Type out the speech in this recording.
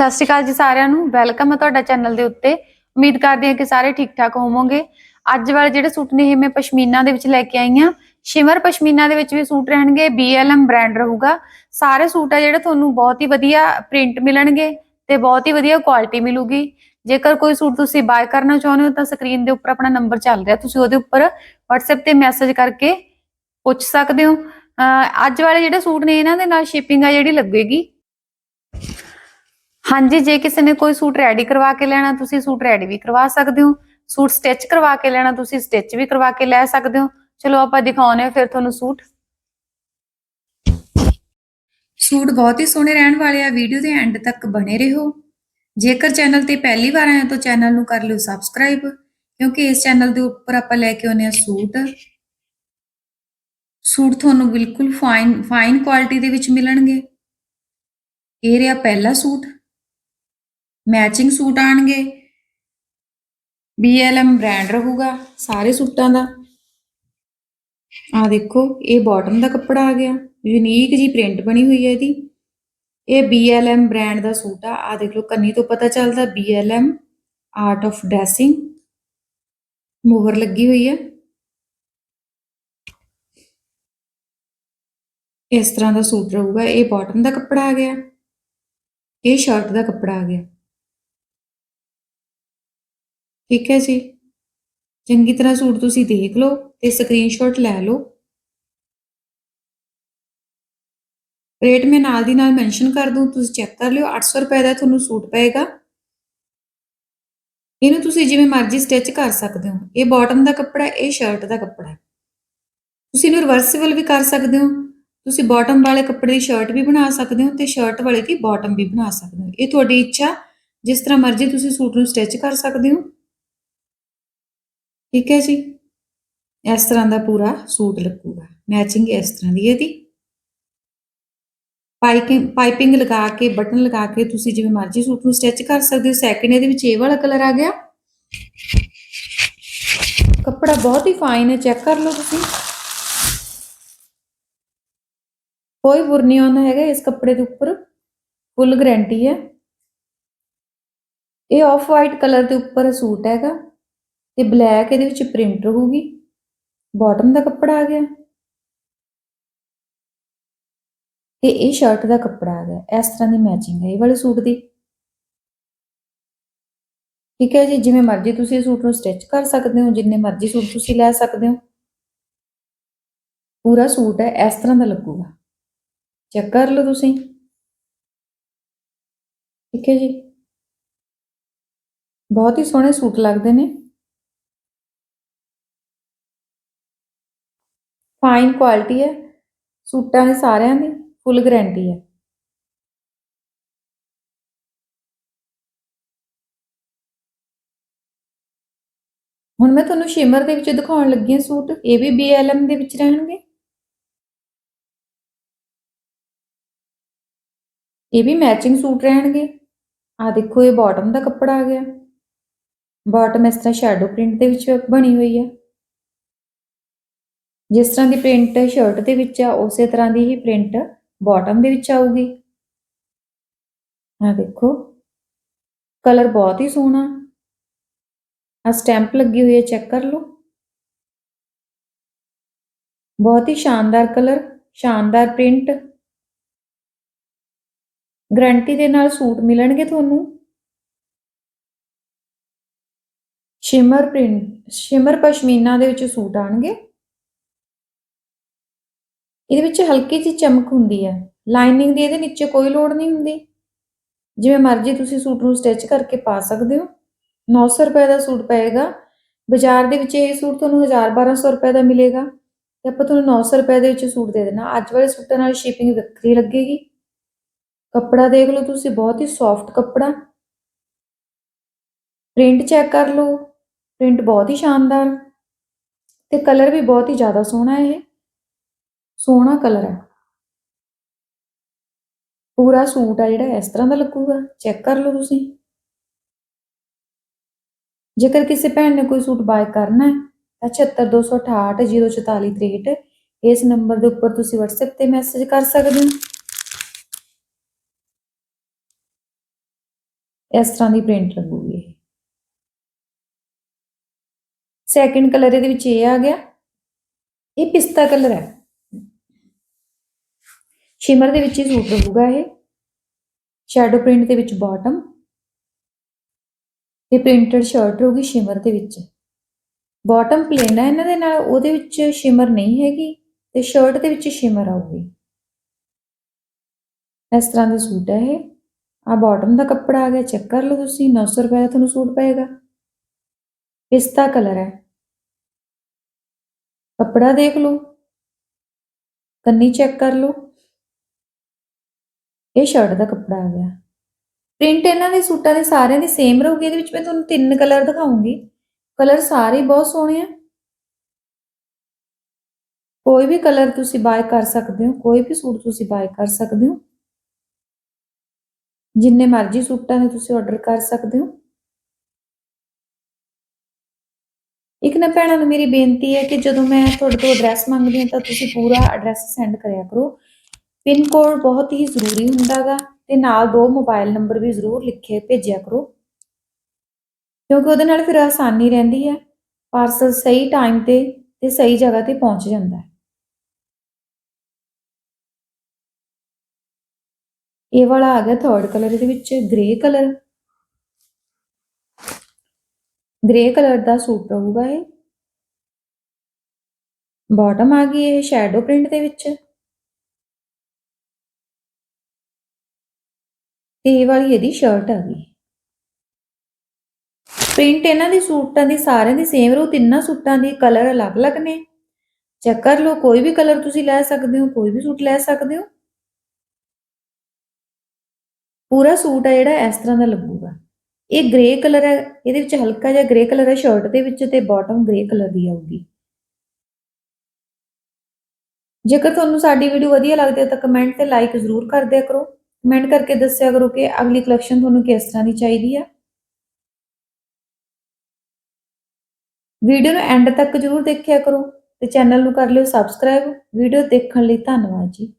ਸਤਿ ਸ਼੍ਰੀ ਅਕਾਲ ਜੀ ਸਾਰਿਆਂ ਨੂੰ। ਵੈਲਕਮ ਹੈ ਤੁਹਾਡਾ ਚੈਨਲ ਦੇ ਉੱਤੇ। ਉਮੀਦ ਕਰਦੀ ਹਾਂ ਕਿ ਸਾਰੇ ਠੀਕ ਠਾਕ ਹੋਵੋਗੇ। ਅੱਜ ਵਾਲੇ ਜਿਹੜੇ ਸੂਟ ਨੇ, ਇਹ ਮੈਂ ਪਸ਼ਮੀਨਾ ਦੇ ਵਿੱਚ ਲੈ ਕੇ ਆਈ ਹਾਂ। ਸ਼ਿਮਰ ਪਸ਼ਮੀਨਾ ਦੇ ਵਿੱਚ ਵੀ ਸੂਟ ਰਹਿਣਗੇ BLM ਬ੍ਰਾਂਡ ਰਹੂਗਾ। ਸਾਰੇ ਸੂਟ ਆ ਜਿਹੜੇ ਤੁਹਾਨੂੰ ਬਹੁਤ ਹੀ ਵਧੀਆ ਪ੍ਰਿੰਟ ਮਿਲਣਗੇ ਤੇ ਬਹੁਤ ਹੀ ਵਧੀਆ ਕੁਆਲਿਟੀ ਮਿਲੂਗੀ। ਜੇਕਰ ਕੋਈ ਸੂਟ ਤੁਸੀਂ ਬਾਏ ਕਰਨਾ ਚਾਹੁੰਦੇ ਹੋ ਤਾਂ ਸਕਰੀਨ ਦੇ ਉੱਪਰ ਆਪਣਾ ਨੰਬਰ ਚੱਲ ਰਿਹਾ। ਤੁਸੀਂ ਉਹਦੇ ਉੱਪਰ WhatsApp ਤੇ ਮੈਸੇਜ ਕਰਕੇ ਪੁੱਛ ਸਕਦੇ ਹੋ। ਅੱਜ ਵਾਲੇ ਜਿਹੜੇ ਸੂਟ ਨੇ, ਇਹਨਾਂ ਦੇ ਨਾਲ ਸ਼ਿਪਿੰਗ ਆ ਜਿਹੜੀ ਲੱਗੇਗੀ। ਹਾਂਜੀ, ਜੇ ਕਿਸੇ ਨੇ ਕੋਈ ਸੂਟ ਰੈਡੀ ਕਰਵਾ ਕੇ ਲੈਣਾ, ਤੁਸੀਂ ਸੂਟ ਰੈਡੀ ਵੀ ਕਰਵਾ ਸਕਦੇ ਹੋ। ਸੂਟ ਸਟਿਚ ਕਰਵਾ ਕੇ ਲੈਣਾ, ਤੁਸੀਂ ਸਟਿਚ ਵੀ ਕਰਵਾ ਕੇ ਲੈ ਸਕਦੇ ਹੋ। ਚਲੋ, ਆਪਾਂ ਦਿਖਾਉਨੇ ਆ ਫਿਰ ਤੁਹਾਨੂੰ ਸੂਟ। ਸੂਟ ਬਹੁਤ ਹੀ ਸੋਹਣੇ ਰਹਿਣ ਵਾਲੇ ਆ। ਵੀਡੀਓ ਦੇ ਐਂਡ ਤੱਕ ਬਣੇ ਰਹੋ। ਜੇਕਰ ਚੈਨਲ ਤੇ ਪਹਿਲੀ ਵਾਰ ਆਏ ਹੋ, ਤਾਂ ਚੈਨਲ ਨੂੰ ਕਰ ਲਿਓ ਸਬਸਕ੍ਰਾਈਬ ਕਿਉਂਕਿ ਇਸ ਚੈਨਲ ਦੇ ਉੱਪਰ ਆਪਾਂ ਲੈ ਕੇ ਆਉਂਦੇ ਆ ਸੂਟ। ਸੂਟ ਤੁਹਾਨੂੰ ਬਿਲਕੁਲ ਫਾਈਨ ਫਾਈਨ ਕੁਆਲਿਟੀ ਦੇ ਵਿੱਚ ਮਿਲਣਗੇ। ਇਹ ਰਿਹਾ ਪਹਿਲਾ ਸੂਟ। ਮੈਚਿੰਗ ਸੂਟ ਆਣਗੇ। BLM ਬ੍ਰਾਂਡ ਰਹੂਗਾ, ਸਾਰੇ ਸੂਟਾਂ ਦਾ। ਆ ਦੇਖੋ, ਇਹ ਬਾਟਮ ਦਾ ਕੱਪੜਾ ਆ ਗਿਆ। ਯੂਨੀਕ ਜੀ ਪ੍ਰਿੰਟ ਬਣੀ ਹੋਈ ਹੈ ਇਹਦੀ। ਇਹ BLM ਬ੍ਰਾਂਡ ਦਾ ਸੂਟ ਆ। ਆ ਦੇਖ ਲਓ ਕੰਨੀ ਤੋਂ ਪਤਾ ਚੱਲਦਾ BLM ਆਰਟ ਆਫ ਡਰੈਸਿੰਗ ਮੋਹਰ ਲੱਗੀ ਹੋਈ ਹੈ। ਇਸ ਤਰ੍ਹਾਂ ਦਾ ਸੂਟ ਰਹੂਗਾ। ਇਹ ਬਾਟਮ ਦਾ ਕੱਪੜਾ ਆ ਗਿਆ। ਇਹ ਸ਼ਰਟ ਦਾ ਕੱਪੜਾ ਆ ਗਿਆ। ਠੀਕ ਹੈ ਜੀ। ਚੰਗੀ ਤਰ੍ਹਾਂ ਸੂਟ ਤੁਸੀਂ ਦੇਖ ਲਓ ਤੇ ਸਕਰੀਨਸ਼ਾਟ ਲੈ ਲਓ। ਰੇਟ ਮੈਂ ਨਾਲ ਦੀ ਨਾਲ ਮੈਂਸ਼ਨ ਕਰ ਦੂੰ, ਤੁਸੀਂ ਚੈੱਕ ਕਰ ਲਿਓ 800 ਰੁਪਏ ਦਾ ਤੁਹਾਨੂੰ ਸੂਟ ਪਏਗਾ। ਇਹਨੂੰ ਤੁਸੀਂ ਜਿਵੇਂ ਮਰਜ਼ੀ ਸਟਿਚ ਕਰ ਸਕਦੇ ਹੋ। ਇਹ ਬਾਟਮ ਦਾ ਕੱਪੜਾ ਇਹ ਸ਼ਰਟ ਦਾ ਕੱਪੜਾ ਤੁਸੀਂ ਇਹਨੂੰ ਰਿਵਰਸੀਬਲ ਵੀ ਕਰ ਸਕਦੇ ਹੋ। ਤੁਸੀਂ ਬਾਟਮ ਵਾਲੇ ਕੱਪੜੇ ਦੀ ਸ਼ਰਟ ਵੀ ਬਣਾ ਸਕਦੇ ਹੋ ਤੇ ਸ਼ਰਟ ਵਾਲੇ ਦੀ ਬਾਟਮ ਵੀ ਬਣਾ ਸਕਦੇ ਹੋ। ਇਹ ਤੁਹਾਡੀ ਇੱਛਾ, ਜਿਸ ਤਰ੍ਹਾਂ ਮਰਜ਼ੀ ਤੁਸੀਂ ਸੂਟ ਨੂੰ ਸਟਿਚ ਕਰ ਸਕਦੇ ਹੋ। ਠੀਕ ਹੈ ਜੀ? ਇਸ ਤਰ੍ਹਾਂ ਦਾ ਪੂਰਾ ਸੂਟ ਲੱਗੂਗਾ। ਮੈਚਿੰਗ ਇਸ ਤਰ੍ਹਾਂ ਦੀ ਇਹਦੀ। ਪਾਈਪਿੰਗ ਪਾਈਪਿੰਗ ਲਗਾ ਕੇ ਬਟਨ ਲਗਾ ਕੇ ਤੁਸੀਂ ਜਿਵੇਂ ਮਰਜ਼ੀ ਸੂਟ ਨੂੰ ਸਟਿਚ ਕਰ ਸਕਦੇ ਹੋ। ਸੈਕਿੰਡ ਇਹਦੇ ਵਿੱਚ ਇਹ ਵਾਲਾ ਕਲਰ ਆ ਗਿਆ। ਕੱਪੜਾ ਬਹੁਤ ਹੀ ਫਾਈਨ ਹੈ ਚੈੱਕ ਕਰ ਲਓ ਤੁਸੀਂ। ਕੋਈ ਬੁਰ ਨਹੀਂ ਆਉਂਦਾ ਹੈਗਾ ਇਸ ਕੱਪੜੇ ਦੇ ਉੱਪਰ। ਫੁੱਲ ਗਾਰੰਟੀ ਹੈ। ਇਹ ਆਫ ਵਾਈਟ ਕਲਰ ਦੇ ਉੱਪਰ ਸੂਟ ਹੈਗਾ। ਤੇ ਬਲੈਕ ਇਹਦੇ ਵਿੱਚ ਪ੍ਰਿੰਟ ਰਹੂਗੀ। ਬਾਟਮ ਦਾ ਕੱਪੜਾ ਆ ਗਿਆ। ਤੇ ਇਹ ਸ਼ਰਟ ਦਾ ਕੱਪੜਾ ਆ ਗਿਆ। ਇਸ ਤਰ੍ਹਾਂ ਦੀ ਮੈਚਿੰਗ ਹੈ ਇਹ ਵਾਲੇ ਸੂਟ ਦੀ। ਠੀਕ ਹੈ ਜੀ, ਜਿਵੇਂ ਮਰਜ਼ੀ ਤੁਸੀਂ ਇਹ ਸੂਟ ਨੂੰ ਸਟਿਚ ਕਰ ਸਕਦੇ ਹੋ, ਜਿੰਨੇ ਮਰਜ਼ੀ ਸੂਟ ਤੁਸੀਂ ਲੈ ਸਕਦੇ ਹੋ। ਪੂਰਾ ਸੂਟ ਹੈ, ਇਸ ਤਰ੍ਹਾਂ ਦਾ ਲੱਗੂਗਾ। ਚੈੱਕ ਕਰ ਲਓ ਤੁਸੀਂ। ਠੀਕ ਹੈ ਜੀ। ਬਹੁਤ ਹੀ ਸੋਹਣੇ ਸੂਟ ਲੱਗਦੇ ਨੇ। ਫਾਈਨ ਕੁਆਲਿਟੀ ਹੈ। ਸੂਟਾਂ ਦੇ ਸਾਰਿਆਂ ਦੀ ਫੁੱਲ ਗਰੰਟੀ ਹੈ। ਹੁਣ ਮੈਂ ਤੁਹਾਨੂੰ ਸ਼ਿਮਰ ਦੇ ਵਿੱਚ ਦਿਖਾਉਣ ਲੱਗੀ ਹਾਂ ਸੂਟ। ਇਹ ਵੀ BLM ਦੇ ਵਿੱਚ ਰਹਿਣਗੇ। ਇਹ ਵੀ ਮੈਚਿੰਗ ਸੂਟ ਰਹਿਣਗੇ। ਆ ਦੇਖੋ, ਇਹ ਬਾਟਮ ਦਾ ਕੱਪੜਾ ਆ ਗਿਆ। ਬਾਟਮ ਇਸ ਤਰ੍ਹਾਂ ਸ਼ੈਡੋ ਪ੍ਰਿੰਟ ਦੇ ਵਿੱਚ ਬਣੀ ਹੋਈ ਹੈ। ਜਿਸ ਤਰ੍ਹਾਂ ਦੀ ਪ੍ਰਿੰਟ ਸ਼ਰਟ ਦੇ ਵਿੱਚ ਆ, ਉਸੇ ਤਰ੍ਹਾਂ ਦੀ ਹੀ ਪ੍ਰਿੰਟ ਬਾਟਮ ਦੇ ਵਿੱਚ ਆਊਗੀ। ਆ ਦੇਖੋ ਕਲਰ ਬਹੁਤ ਹੀ ਸੋਹਣਾ। ਆ ਸਟੈਂਪ ਲੱਗੀ ਹੋਈ ਹੈ ਚੈੱਕ ਕਰ ਲਓ। ਬਹੁਤ ਹੀ ਸ਼ਾਨਦਾਰ ਕਲਰ ਸ਼ਾਨਦਾਰ ਪ੍ਰਿੰਟ ਗਰੰਟੀ ਦੇ ਨਾਲ ਸੂਟ ਮਿਲਣਗੇ ਤੁਹਾਨੂੰ। ਸ਼ਿਮਰ ਪ੍ਰਿੰਟ ਸ਼ਿਮਰ ਪਸ਼ਮੀਨਾ ਦੇ ਵਿੱਚ ਸੂਟ ਆਣਗੇ ਇਹਦੇ ਵਿੱਚ ਹਲਕੀ ਜਿਹੀ ਚਮਕ ਹੁੰਦੀ ਹੈ ਲਾਈਨਿੰਗ ਦੀ ਇਹਦੇ ਨੀਚੇ ਕੋਈ ਲੋੜ ਨਹੀਂ ਹੁੰਦੀ। ਜਿਵੇਂ ਮਰਜ਼ੀ ਤੁਸੀਂ ਸੂਟ ਨੂੰ ਸਟਿਚ ਕਰਕੇ ਪਾ ਸਕਦੇ ਹੋ। 900 ਰੁਪਏ ਦਾ ਸੂਟ ਪਏਗਾ। ਬਾਜ਼ਾਰ ਦੇ ਵਿੱਚ ਇਹ ਸੂਟ ਤੁਹਾਨੂੰ 1000 1200 ਰੁਪਏ ਦਾ ਮਿਲੇਗਾ। ਤੇ ਆਪਾਂ ਤੁਹਾਨੂੰ 900 ਰੁਪਏ ਦੇ ਵਿੱਚ ਸੂਟ ਦੇ ਦੇਣਾ। ਅੱਜ ਵਾਲੇ ਸੂਟਾਂ ਨਾਲ ਸ਼ਿਪਿੰਗ ਵੱਖਰੀ ਲੱਗੇਗੀ। ਕੱਪੜਾ ਦੇਖ ਲਓ ਤੁਸੀਂ, ਬਹੁਤ ਹੀ ਸੌਫਟ ਕੱਪੜਾ। ਪ੍ਰਿੰਟ ਚੈੱਕ ਕਰ ਲਓ। ਪ੍ਰਿੰਟ ਬਹੁਤ ਹੀ ਸ਼ਾਨਦਾਰ। ਤੇ ਕਲਰ ਵੀ ਬਹੁਤ ਹੀ ਜ਼ਿਆਦਾ ਸੋਹਣਾ ਹੈ ਇਹ। ਸੋਹਣਾ ਕਲਰ ਹੈ ਪੂਰਾ ਸੂਟ ਆ ਜਿਹੜਾ, ਇਸ ਤਰ੍ਹਾਂ ਦਾ ਲੱਗੂਗਾ? ਚੈੱਕ ਕਰ ਲਓ ਤੁਸੀਂ। ਜੇਕਰ ਕਿਸੇ ਭੈਣ ਨੇ ਕੋਈ ਸੂਟ ਬਾਏ ਕਰਨਾ ਹੈ, ਤਾਂ 76268 04463 ਇਸ ਨੰਬਰ ਦੇ ਉੱਪਰ ਤੁਸੀਂ WhatsApp ਤੇ ਮੈਸੇਜ ਕਰ ਸਕਦੇ ਹੋ। ਇਸ ਤਰ੍ਹਾਂ ਦੀ ਪ੍ਰਿੰਟ ਲੱਗੂਗੀ ਇਹ। ਸੈਕਿੰਡ ਕਲਰ ਇਹਦੇ ਵਿੱਚ ਇਹ ਆ ਗਿਆ। ਇਹ ਪਿਸਤਾ ਕਲਰ ਹੈ। ਸ਼ਿਮਰ ਦੇ ਵਿੱਚ ਹੀ ਸੂਟ ਰਹੂਗਾ ਇਹ। ਸ਼ੈਡੋ ਪ੍ਰਿੰਟ ਦੇ ਵਿੱਚ ਬਾਟਮ ਤੇ ਪ੍ਰਿੰਟਡ ਸ਼ਰਟ ਰਹੂਗੀ ਸ਼ਿਮਰ ਦੇ ਵਿੱਚ। ਬਾਟਮ ਪਲੇਨ ਹੈ ਇਹਨਾਂ ਦੇ ਨਾਲ, ਉਹਦੇ ਵਿੱਚ ਸ਼ਿਮਰ ਨਹੀਂ ਹੈਗੀ ਤੇ ਸ਼ਰਟ ਦੇ ਵਿੱਚ ਸ਼ਿਮਰ ਆਊਗੀ। ਇਸ ਤਰ੍ਹਾਂ ਦਾ ਸੂਟ ਹੈ ਇਹ। ਆ ਬਾਟਮ ਦਾ ਕੱਪੜਾ ਆ ਗਿਆ ਚੈੱਕ ਕਰ ਲਓ ਤੁਸੀਂ 900 ਰੁਪਏ ਦਾ ਤੁਹਾਨੂੰ ਸੂਟ ਪਏਗਾ। ਪਿਸਤਾ ਕਲਰ ਹੈ ਕੱਪੜਾ ਦੇਖ ਲਓ। ਕੰਨੀ ਚੈੱਕ ਕਰ ਲਓ। ਇਹ ਸ਼ਰਟ ਦਾ ਕੱਪੜਾ ਆ ਗਿਆ। ਪ੍ਰਿੰਟ ਇਹਨਾਂ ਦੇ ਸੂਟਾਂ ਦੇ ਸਾਰਿਆਂ ਦੀ ਸੇਮ ਰਹੂਗੀ, ਇਹਦੇ ਵਿੱਚ ਮੈਂ ਤੁਹਾਨੂੰ ਤਿੰਨ ਕਲਰ ਦਿਖਾਉਂਗੀ। ਕਲਰ ਸਾਰੇ ਬਹੁਤ ਸੋਹਣੇ ਆ। ਕੋਈ ਵੀ ਕਲਰ ਤੁਸੀਂ ਬਾਏ ਕਰ ਸਕਦੇ ਹੋ, ਕੋਈ ਵੀ ਸੂਟ ਤੁਸੀਂ ਬਾਏ ਕਰ ਸਕਦੇ ਹੋ। ਜਿੰਨੇ ਮਰਜ਼ੀ ਸੂਟਾਂ ਦੇ ਤੁਸੀਂ ਆਰਡਰ ਕਰ ਸਕਦੇ ਹੋ। ਇੱਕ ਨਾ ਭੈਣਾਂ ਨੂੰ ਮੇਰੀ ਬੇਨਤੀ ਹੈ ਕਿ ਜਦੋਂ ਮੈਂ ਤੁਹਾਡੇ ਤੋਂ ਐਡਰੈਸ ਮੰਗਦੀ ਹਾਂ ਤਾਂ ਤੁਸੀਂ ਪੂਰਾ ਐਡਰੈਸ ਸੈਂਡ ਕਰਿਆ ਕਰੋ। ਪਿੰਨ ਕੋਡ ਬਹੁਤ ਹੀ ਜ਼ਰੂਰੀ ਹੁੰਦਾਗਾ ਤੇ ਨਾਲ ਦੋ ਮੋਬਾਈਲ ਨੰਬਰ ਵੀ ਜ਼ਰੂਰ ਲਿਖੇ ਭੇਜਿਆ ਕਰੋ। ਕਿਉਂਕਿ ਉਹਦੇ ਨਾਲ ਫਿਰ ਆਸਾਨੀ ਰਹਿੰਦੀ ਹੈ ਪਾਰਸਲ ਸਹੀ ਟਾਈਮ ਤੇ ਤੇ ਸਹੀ ਜਗ੍ਹਾ ਤੇ ਪਹੁੰਚ ਜਾਂਦਾ ਹੈ। ਇਹ ਵਾਲਾ ਆ ਗਿਆ ਥਰਡ ਕਲਰ ਇਹਦੇ ਵਿੱਚ ਗ੍ਰੇ ਕਲਰ ਗ੍ਰੇ ਕਲਰ ਦਾ ਸੂਟ ਰਹੂਗਾ ਇਹ। ਬਾਟਮ ਆ ਗਈ ਇਹ ਸ਼ੈਡੋ ਪ੍ਰਿੰਟ ਦੇ ਵਿੱਚ। ਤੇ ਇਹ ਵਾਲੀ ਇਹਦੀ ਸ਼ਰਟ ਆ ਗਈ। ਪ੍ਰਿੰਟ ਇਹਨਾਂ ਦੇ ਸੂਟਾਂ ਦੀ ਸਾਰਿਆਂ ਦੀ ਸੇਮ ਰਹੂ, ਤਿੰਨਾਂ ਸੂਟਾਂ ਦੀ ਕਲਰ ਅਲੱਗ-ਅਲੱਗ ਨੇ। ਚੈੱਕ ਕਰ ਲਓ, ਕੋਈ ਵੀ ਕਲਰ ਤੁਸੀਂ ਲੈ ਸਕਦੇ ਹੋ, ਕੋਈ ਵੀ ਸੂਟ ਲੈ ਸਕਦੇ ਹੋ। ਪੂਰਾ ਸੂਟ ਹੈ ਜਿਹੜਾ ਇਸ ਤਰ੍ਹਾਂ ਦਾ ਲੱਗੂਗਾ। ਇਹ ਗ੍ਰੇ ਕਲਰ ਹੈ, ਇਹਦੇ ਵਿੱਚ ਹਲਕਾ ਜਿਹਾ ਗ੍ਰੇ ਕਲਰ ਹੈ ਸ਼ਰਟ ਦੇ ਵਿੱਚ ਤੇ ਬਾਟਮ ਗ੍ਰੇ ਕਲਰ ਦੀ ਆਊਗੀ। ਜੇਕਰ ਤੁਹਾਨੂੰ ਸਾਡੀ ਵੀਡੀਓ ਵਧੀਆ ਲੱਗਦੀ ਹੈ ਤਾਂ ਕਮੈਂਟ ਤੇ ਲਾਈਕ ਜ਼ਰੂਰ ਕਰ ਦਿਆ ਕਰੋ। ਕਮੈਂਟ ਕਰਕੇ ਦੱਸਿਆ ਕਰੋ ਕਿ ਅਗਲੀ ਕਲੈਕਸ਼ਨ ਤੁਹਾਨੂੰ ਕਿਸ ਤਰ੍ਹਾਂ ਦੀ ਚਾਹੀਦੀ ਆ। ਵੀਡੀਓ ਨੂੰ ਐਂਡ ਤੱਕ ਜ਼ਰੂਰ ਦੇਖਿਆ ਕਰੋ ਤੇ ਚੈਨਲ ਨੂੰ ਕਰ ਲਿਓ ਸਬਸਕ੍ਰਾਈਬ ਵੀਡੀਓ ਦੇਖਣ ਲਈ ਧੰਨਵਾਦ ਜੀ।